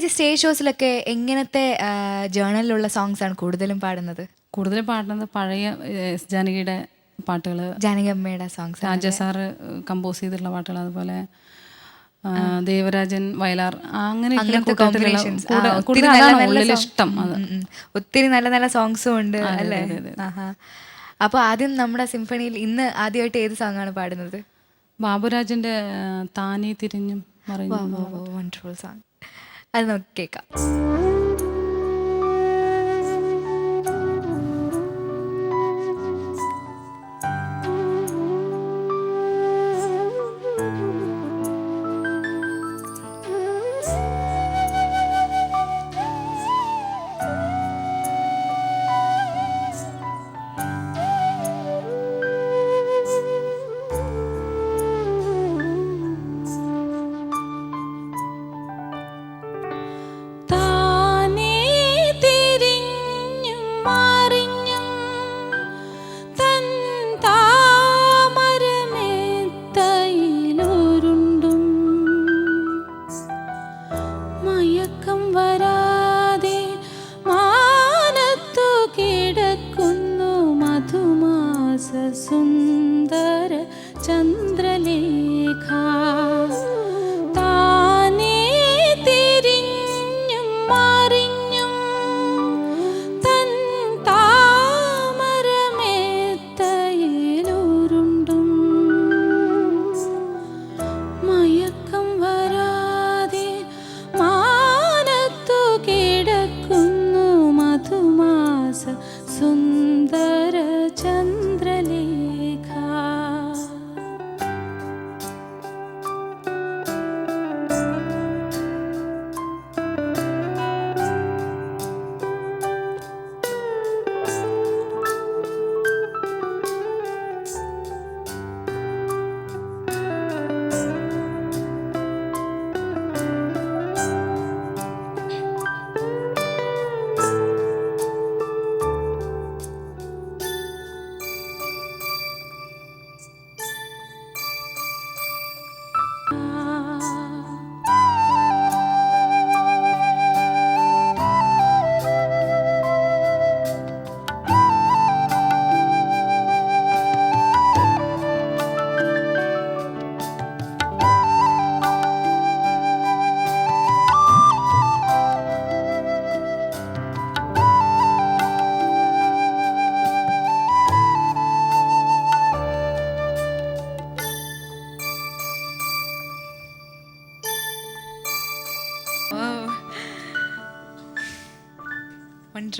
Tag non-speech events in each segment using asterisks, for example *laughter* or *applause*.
ചേച്ചി സ്റ്റേജ് ഷോസിലൊക്കെ എങ്ങനത്തെ ജേണലിലുള്ള സോങ്സ് ആണ് കൂടുതലും പാടുന്നത്? കൂടുതലും പാടുന്നത് പഴയ എസ് ജാനകിയുടെ പാട്ടുകൾ ജാനകമ്മയുടെ സോങ്സ് രാജ സാറ് കമ്പോസ് ചെയ്തിട്ടുള്ള പാട്ടുകൾ അതുപോലെ ദേവരാജൻ വയലാർ അങ്ങനെ ഇഷ്ടം. ഒത്തിരി നല്ല നല്ല സോങ്സും ഉണ്ട് അല്ലേ. അപ്പൊ ആദ്യം നമ്മുടെ സിംഫണിയിൽ ഇന്ന് ആദ്യമായിട്ട് ഏത് സോങ് ആണ് പാടുന്നത്? ബാബുരാജിന്റെ താനേ തിരിഞ്ഞും വണ്ടർഫുൾ സോങ് അത് നമുക്ക് കേൾക്കാം താനേ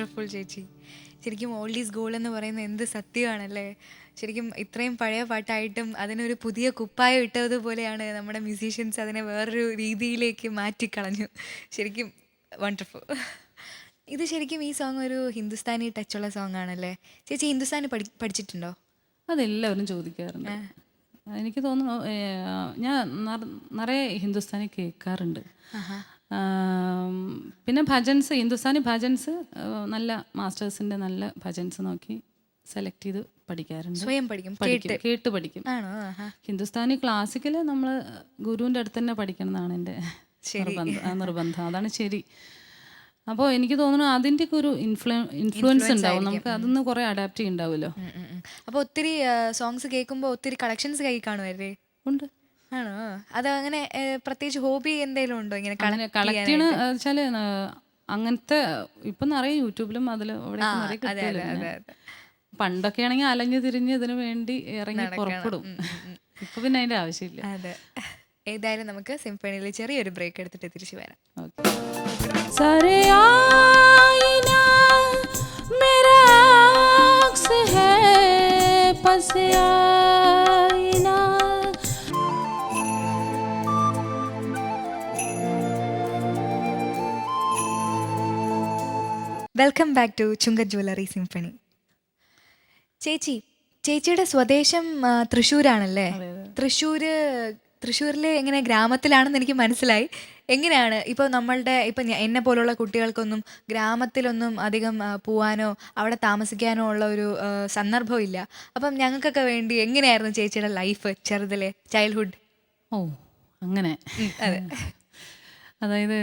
വണ്ടർഫുൾ ചേച്ചി. ശരിക്കും ഓൾഡ് ഈസ് ഗോൾ എന്ന് പറയുന്നത് എന്ത് സത്യമാണല്ലേ? ശരിക്കും ഇത്രയും പഴയ പാട്ടായിട്ടും അതിനൊരു പുതിയ കുപ്പായം ഇട്ടതുപോലെയാണ് നമ്മുടെ മ്യൂസീഷ്യൻസ് അതിനെ വേറൊരു രീതിയിലേക്ക് മാറ്റിക്കളഞ്ഞു. ശരിക്കും വണ്ടർഫുൾ ഇത് ശരിക്കും ഈ സോങ് ഒരു ഹിന്ദുസ്ഥാനി ടച്ചുള്ള സോങ് ആണല്ലേ? ചേച്ചി ഹിന്ദുസ്ഥാനി പഠി പഠിച്ചിട്ടുണ്ടോ? അതെല്ലാവരും ചോദിക്കാറുണ്ട്. എനിക്ക് തോന്നുന്നു ഞാൻ നറ- നിറയെ ഹിന്ദുസ്ഥാനി കേൾക്കാറുണ്ട്. പിന്നെ ഭജൻസ് ഹിന്ദുസ്ഥാനി ഭജൻസ് നല്ല മാസ്റ്റേഴ്സിന്റെ നല്ല ഭജൻസ് നോക്കി സെലക്ട് ചെയ്ത് പഠിക്കാറുണ്ട്. സ്വയം പഠിക്കും പഠിക്കും കേട്ട്. പഠിക്കും. ആണോ? ആഹാ. ഹിന്ദുസ്ഥാനി ക്ലാസിക്കൽ നമ്മൾ ഗുരുവിന്റെ അടുത്ത് തന്നെ പഠിക്കണം എന്നാണ് എന്റെ നിർബന്ധം ആ, നിർബന്ധം. അതാണ് ശരി. അപ്പോൾ എനിക്ക് തോന്നുന്നു അതിന്റെ ഒക്കെ ഒരു ഇൻഫ്ലു ഇൻഫ്ലുവൻസ് ഉണ്ടാവും. നമുക്ക് അതൊന്ന് കുറേ അഡാപ്റ്റ് ചെയ്യുന്നുണ്ടാവുമല്ലോ ഉം, ഉം, ഉം. അപ്പൊ ഒത്തിരി സോങ്സ് കേൾക്കുമ്പോൾ ഒത്തിരി കളക്ഷൻസ് കൈ കാണുമല്ലേ ഉണ്ട്. ആണോ? അത് അങ്ങനെ പ്രത്യേകിച്ച് ഹോബി എന്തെങ്കിലും ഉണ്ടോ ഇങ്ങനെ അങ്ങനെ കളക്ട് ചെയ്യണ വെച്ചാൽ അങ്ങനത്തെ ഇപ്പൊ നിറയെ യൂട്യൂബിലും അവിടെ കിട്ടുമല്ലോ പണ്ടൊക്കെ ആണെങ്കിൽ അലഞ്ഞു തിരിഞ്ഞ് ഇതിനു വേണ്ടി ഇറങ്ങി പുറപ്പെടും. *laughs* ഇപ്പൊ പിന്നെ അതിന്റെ ആവശ്യമില്ല. അതെ. ഏതായാലും നമുക്ക് സിംഫണിയിൽ ചെറിയൊരു ബ്രേക്ക് എടുത്തിട്ട് തിരിച്ചു വരാം. Okay. Welcome back to ചുങ്ക jewellery symphony ചേച്ചി ചേച്ചിയുടെ സ്വദേശം തൃശ്ശൂരാണല്ലേ? തൃശ്ശൂർ തൃശ്ശൂരിലെ എങ്ങനെ ഗ്രാമത്തിലാണെന്ന് എനിക്ക് മനസ്സിലായി. എങ്ങനെയാണ് ഇപ്പോൾ നമ്മളുടെ ഇപ്പം എന്നെ പോലുള്ള കുട്ടികൾക്കൊന്നും ഗ്രാമത്തിലൊന്നും അധികം പോവാനോ അവിടെ താമസിക്കാനോ ഉള്ള ഒരു ആ, സന്ദർഭം ഇല്ല. അപ്പം ഞങ്ങൾക്കൊക്കെ വേണ്ടി എങ്ങനെയായിരുന്നു ചേച്ചിയുടെ ലൈഫ് ചെറുതിലെ ചൈൽഡ്ഹുഡ് ഓ അങ്ങനെ. അതെ. അതായത്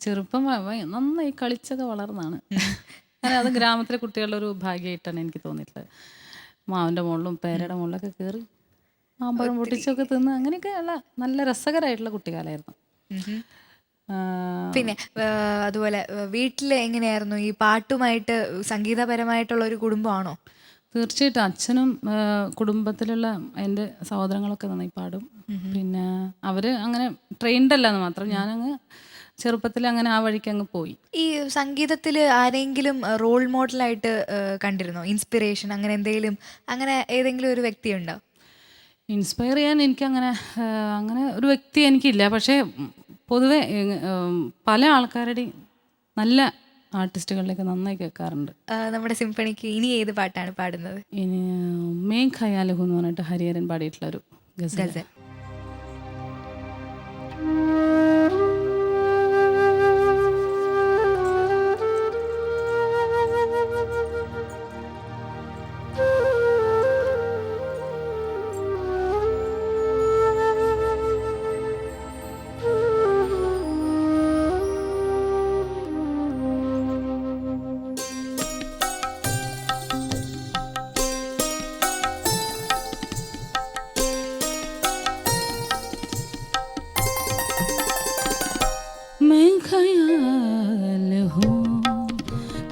ചെറുപ്പം വ- നന്നായി കളിച്ചൊക്കെ വളർന്നാണ്. അങ്ങനെ അത് ഗ്രാമത്തിലെ കുട്ടികളുടെ ഒരു ഭാഗ്യമായിട്ടാണ് എനിക്ക് തോന്നിയിട്ടുള്ളത്. മാവിന്റെ മുകളിലും പേരയുടെ മുകളിലൊക്കെ കയറി മാമ്പഴം പൊട്ടിച്ചൊക്കെ തിന്ന് അങ്ങനെയൊക്കെ ഉള്ള നല്ല രസകരമായിട്ടുള്ള കുട്ടിക്കാലമായിരുന്നു ആ, പിന്നെ ആ, അതുപോലെ വീട്ടിൽ എങ്ങനെയായിരുന്നു ഈ പാട്ടുമായിട്ട് സംഗീതപരമായിട്ടുള്ള ഒരു കുടുംബമാണോ? തീർച്ചയായിട്ടും അച്ഛനും കുടുംബത്തിലുള്ള എന്റെ സഹോദരങ്ങളൊക്കെ നന്നായി പാടും. പിന്നെ അവർ അങ്ങനെ ട്രെയിൻഡ് അല്ലെന്ന് മാത്രം ഞാനങ്ങ് ചെറുപ്പത്തിൽ അങ്ങനെ ആ വഴിക്ക് അങ്ങ് പോയി. ഈ സംഗീതത്തിൽ ആരെങ്കിലും റോൾ മോഡലായിട്ട് കണ്ടിരുന്നോ? ഇൻസ്പിറേഷൻ അങ്ങനെ എന്തെങ്കിലും അങ്ങനെ ഏതെങ്കിലും ഒരു വ്യക്തി ഉണ്ടോ? ഇൻസ്പയർ ചെയ്യാൻ എനിക്ക് അങ്ങനെ അങ്ങനെ ഒരു വ്യക്തി എനിക്കില്ല. പക്ഷേ പൊതുവെ പല ആൾക്കാരുടെയും നല്ല ആർട്ടിസ്റ്റുകളിലേക്ക് നന്നായി കേൾക്കാറുണ്ട്. ആ, നമ്മുടെ സിംഫണിക്ക് ഇനി ഏത് പാട്ടാണ് പാടുന്നത്? ഇനി മേ ഖയാലഹു എന്ന് പറഞ്ഞിട്ട് ഹരിഹരൻ പാടിയിട്ടുള്ള ഒരു ഗസൽ. ഗസൽ.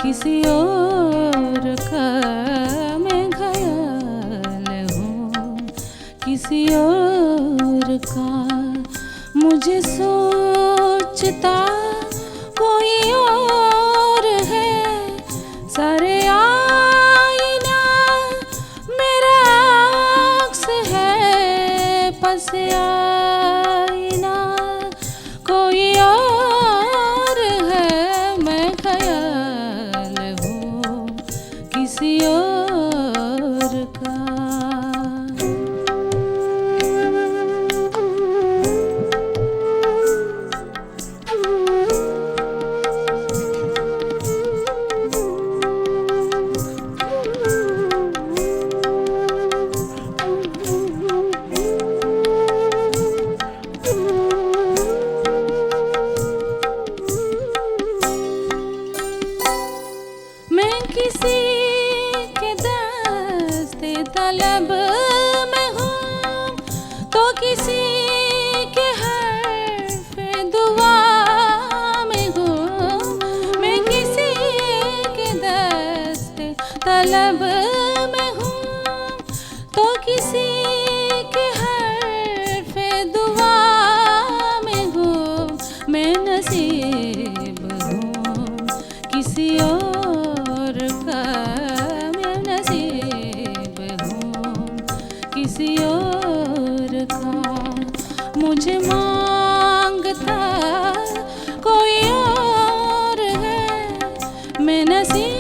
किसी और का मैं घायल हूँ। किसी और का मुझे सोचता मैं नसीब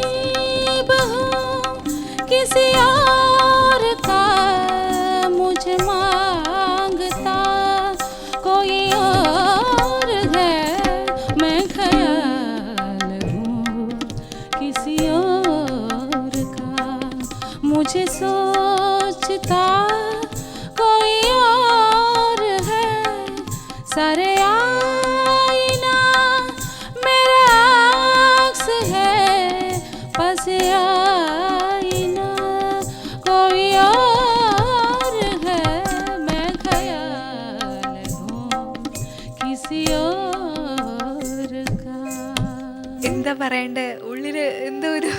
പറയണ്ടേ? ഉള്ളിൽ എന്തോ ഒരു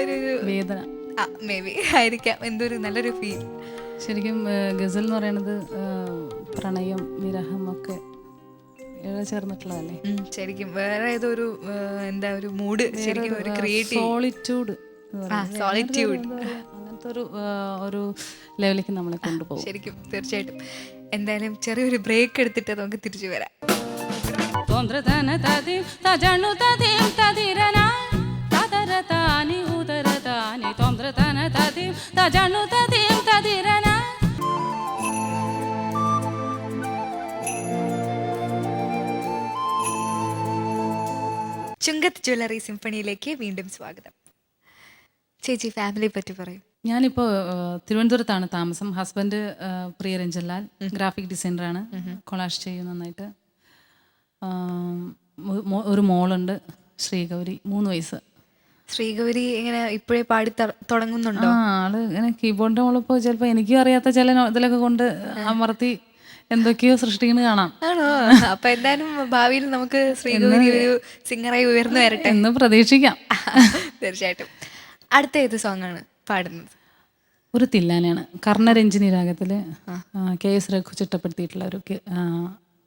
ഒരു വേദന. ആ മേ ബി ആയിരിക്കാം. എന്തോ ഒരു നല്ലൊരു ഫീൽ ശരിക്കും ഗസൽ എന്ന് പറയുന്നത് പ്രണയം വിരഹം ഒക്കെ ചേർന്നിട്ടുള്ളതല്ലേ? ശരിക്കും. വേറെ ഏതോ ഒരു എന്താ ഒരു മൂഡ് ശരിക്കും ഒരു ക്രിയേറ്റീവ് സോളിറ്റ്യൂഡ് സോളിറ്റ്യൂഡ് അങ്ങനത്തെ ഒരു ഒരു ലെവലിലേക്ക് നമ്മളെ കൊണ്ടുപോകും. ശരിക്കും തീർച്ചയായിട്ടും. എന്തായാലും ചെറിയൊരു ബ്രേക്ക് എടുത്തിട്ട് നമുക്ക് തിരിച്ചു വരാം. തജണു തതിം തതിരന തതരതാനി ഉദരതാനി തോന്ത്രതന തതിം തജണു തതിം തതിരന ചുങ്കത്ത് ജ്വല്ലറി സിംഫണിയിലേക്ക് വീണ്ടും സ്വാഗതം. ചേച്ചി ഫാമിലിയെ പറ്റി പറയും. ഞാനിപ്പോൾ തിരുവനന്തപുരത്താണ് താമസം. ഹസ്ബൻഡ് പ്രിയ രഞ്ജൻലാൽ ഗ്രാഫിക് ഡിസൈനറാണ് കൊളാഷ് ചെയ്യും നന്നായിട്ട് ഒരു മോളുണ്ട് ശ്രീഗൗരി മൂന്ന് വയസ്സ്. ശ്രീഗൗരി ഇങ്ങനെ ഇപ്പോഴേ പാടി തുടങ്ങുന്നുണ്ടോ? ആ ആൾ ഇങ്ങനെ കീബോർഡിന്റെ മോളിപ്പോ ചിലപ്പോ എനിക്കും അറിയാത്ത ചില ഇതിലൊക്കെ കൊണ്ട് അമർത്തി എന്തൊക്കെയോ സൃഷ്ടിക്കുന്നത് കാണാം. ആണോ? അപ്പൊ എന്തായാലും ഭാവിയിൽ നമുക്ക് ശ്രീഗൗരി ഒരു സിംഗറായി ഉയർന്നു വരട്ടെ. എന്ന് പ്രതീക്ഷിക്കാം. *laughs* തീർച്ചയായിട്ടും. അടുത്ത ഏത് സോങ് ആണ് പാടുന്നത്? ഒരു തില്ലാനയാണ്. കർണരഞ്ജിനി രാഗത്തിൽ കെ എസ് രഘു ചിട്ടപ്പെടുത്തിയിട്ടുള്ള ഒരു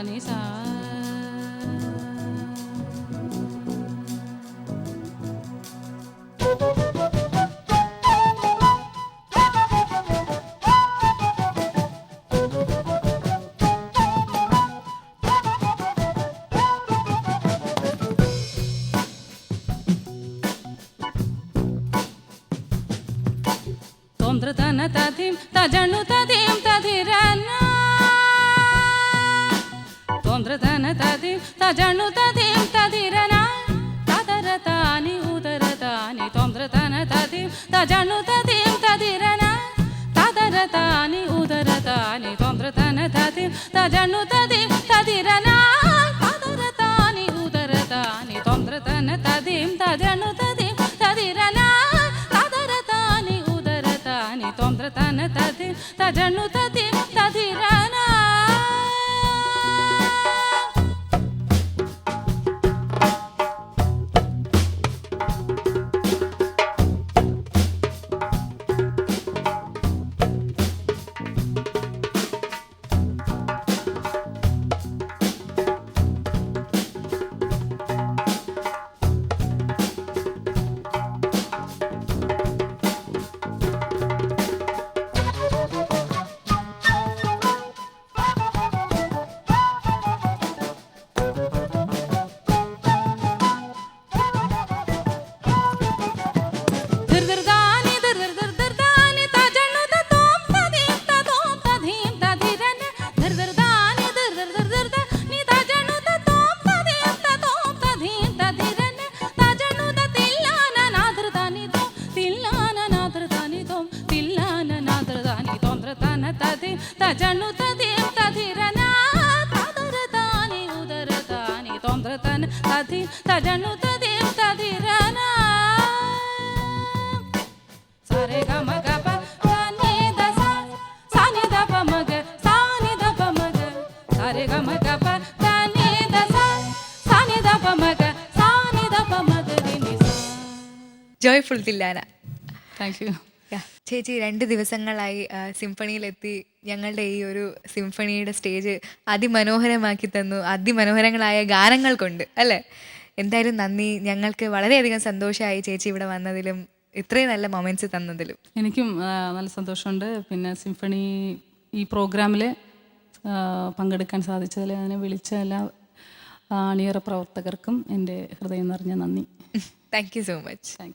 नि सा తొందర తన తధిం తజను తధిం తధిరన్నా తొందరతన తది తజను తది తదిరనా. తదరతాని ఉదరతాని తొందరతన తది తజను తది తదిరనా. తదరతాని ఉదరతాని తొందరతన తది తజను తది తదిరనా. తదరతాని ఉదరతాని తొందరతన తది తజను తది తదిరనా. తదరతాని ఉదరతాని తొందరతన తది తజను తది తదిరనా. తది తజను తది తదిరనా సరే గమ గప సని దస సని దప మగ సని దప మగ సరే గమ గప సని దస సని దప మగ సని దప మగ దిని జయఫుల్ దిల్లానా థ్యాంక్ యూ ചേച്ചി രണ്ട് ദിവസങ്ങളായി സിംഫണിയിലെത്തി. ഞങ്ങളുടെ ഈ ഒരു സിംഫണിയുടെ സ്റ്റേജ് അതിമനോഹരമാക്കി തന്നു. അതിമനോഹരങ്ങളായ ഗാനങ്ങൾ കൊണ്ട് അല്ലേ? എന്തായാലും നന്ദി. ഞങ്ങൾക്ക് വളരെയധികം സന്തോഷമായി ചേച്ചി ഇവിടെ വന്നതിലും ഇത്രയും നല്ല മൊമെന്റ്സ് തന്നതിലും. എനിക്കും നല്ല സന്തോഷമുണ്ട്. പിന്നെ സിംഫണി ഈ പ്രോഗ്രാമിൽ പങ്കെടുക്കാൻ സാധിച്ചതിൽ അതിനെ വിളിച്ച എല്ലാ അണിയറ പ്രവർത്തകർക്കും എന്റെ ഹൃദയം നിറഞ്ഞ നന്ദി. Thank you so much thank